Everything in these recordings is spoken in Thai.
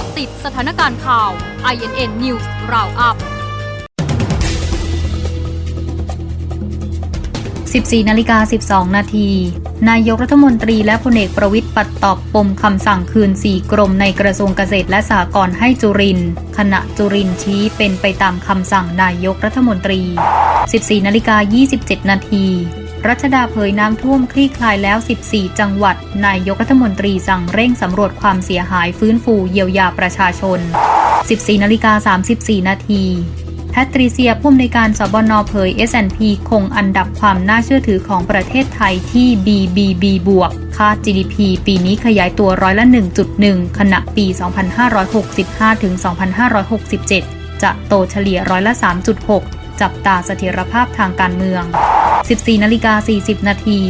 าะติดสถานการณ์ข่าว INN News Roundup 14นาฬิกา12 นาที นายกรัฐมนตรีและพลเอกประวิทย์ปัดตอบปมคำสั่งคืน 4 กรมในกระทรวงเกษตรและสหกรณ์ให้จุริน ขณะจุรินชี้เป็นไปตามคำสั่งนายกรัฐมนตรี 14นาฬิกา27 นาที รัชดาเผยน้ำท่วมคลี่คลายแล้ว 14 จังหวัด นายกรัฐมนตรีสั่งเร่งสำรวจความเสียหายฟื้นฟูเยียวยาประชาชน 14นาฬิกา34 นาทีแพทริเซียผู้อำนวยการสบนเผย S&P คงอันดับความน่าเชื่อถือของประเทศไทยที่ BBB บวกค่า GDP ปีนี้ขยายตัวร้อยละ 1.1 ขณะปี 2565 ถึง 2567 จะโตเฉลี่ยร้อยละ 3.6 จับตาเสถียรภาพทางการเมือง 14นาฬิกา40 นาที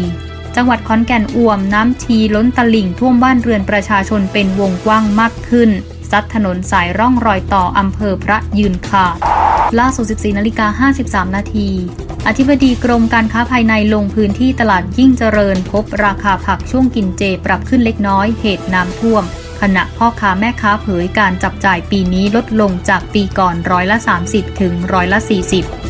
จังหวัดขอนแก่นอ่วมน้ำชีล้นตลิ่งท่วมบ้านเรือนประชาชนเป็นวงกว้างมากขึ้น ซัดถนนสายร่องรอยต่ออำเภอพระยืนขาดล่าสุด 14นาฬิกา53 นาที อธิบดีกรมการค้าภายในลงพื้นที่ตลาดยิ่งเจริญ พบราคาผักช่วงกินเจปรับขึ้นเล็กน้อยเหตุน้ำท่วม ขณะพ่อค้าแม่ค้าเผยการจับจ่ายปีนี้ลดลงจากปีก่อนร้อยละ 30 ถึงร้อยละ 40